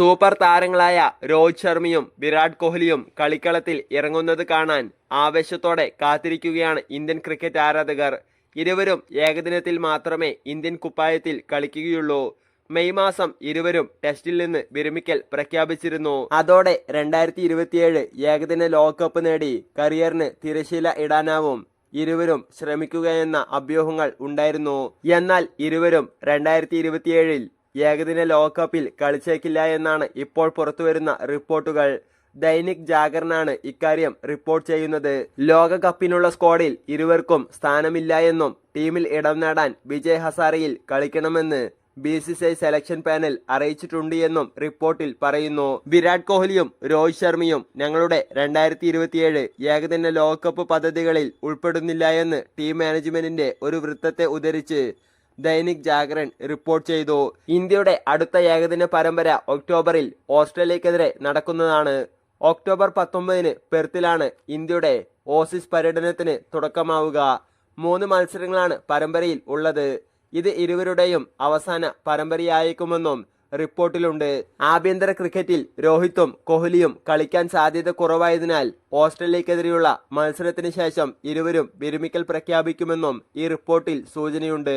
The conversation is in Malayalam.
സൂപ്പർ താരങ്ങളായ രോഹിത് ശർമ്മയും വിരാട് കോഹ്ലിയും കളിക്കളത്തിൽ ഇറങ്ങുന്നത് കാണാൻ ആവേശത്തോടെ കാത്തിരിക്കുകയാണ് ഇന്ത്യൻ ക്രിക്കറ്റ് ആരാധകർ. ഇരുവരും ഏകദിനത്തിൽ മാത്രമേ ഇന്ത്യൻ കുപ്പായത്തിൽ കളിക്കുകയുള്ളൂ. മെയ് മാസം ഇരുവരും ടെസ്റ്റിൽ നിന്ന് വിരമിക്കൽ പ്രഖ്യാപിച്ചിരുന്നു. അതോടെ രണ്ടായിരത്തി ഇരുപത്തിയേഴ് ഏകദിന ലോകകപ്പ് നേടി കരിയറിന് തിരശീല ഇടാനാവും. ഇരുവരും ശ്രമിക്കുകയെന്ന അഭ്യൂഹങ്ങൾ ഉണ്ടായിരുന്നു. എന്നാൽ ഇരുവരും രണ്ടായിരത്തി ഇരുപത്തിയേഴിൽ ഏകദിന ലോകകപ്പിൽ കളിച്ചേക്കില്ല എന്നാണ് ഇപ്പോൾ പുറത്തുവരുന്ന റിപ്പോർട്ടുകൾ. ദൈനിക് ജാഗറിനാണ് ഇക്കാര്യം റിപ്പോർട്ട് ചെയ്യുന്നത്. ലോകകപ്പിനുള്ള സ്ക്വാഡിൽ ഇരുവർക്കും സ്ഥാനമില്ല എന്നും ടീമിൽ ഇടം നേടാൻ വിജയ് ഹസാരയിൽ കളിക്കണമെന്ന് B C C I selection panel അറിയിച്ചിട്ടുണ്ട് എന്നും റിപ്പോർട്ടിൽ പറയുന്നു. വിരാട് കോഹ്ലിയും രോഹിത് ശർമ്മയും ഞങ്ങളുടെ രണ്ടായിരത്തി ഇരുപത്തിയേഴ് ഏകദിന ലോകകപ്പ് പദ്ധതികളിൽ ഉൾപ്പെടുന്നില്ല എന്ന് ടീം മാനേജ്മെന്റിന്റെ ഒരു വൃത്തത്തെ ഉദ്ധരിച്ച് ദൈനിക് ജാഗരൺ റിപ്പോർട്ട് ചെയ്തു. ഇന്ത്യയുടെ അടുത്ത ഏകദിന പരമ്പര ഒക്ടോബറിൽ ഓസ്ട്രേലിയക്കെതിരെ നടക്കുന്നതാണ്. ഒക്ടോബർ പത്തൊമ്പതിന് പെർത്തിലാണ് ഇന്ത്യയുടെ ഓസീസ് പര്യടനത്തിന് തുടക്കമാവുക. മൂന്ന് മത്സരങ്ങളാണ് പരമ്പരയിൽ ഉള്ളത്. ഇത് ഇരുവരുടെയും അവസാന പരമ്പരയായേക്കുമെന്നും റിപ്പോർട്ടിലുണ്ട്. ആഭ്യന്തര ക്രിക്കറ്റിൽ രോഹിത്തും കോഹ്ലിയും കളിക്കാൻ സാധ്യത കുറവായതിനാൽ ഓസ്ട്രേലിയക്കെതിരെയുള്ള മത്സരത്തിന് ശേഷം ഇരുവരും വിരമിക്കൽ പ്രഖ്യാപിക്കുമെന്നും ഈ റിപ്പോർട്ടിൽ സൂചനയുണ്ട്.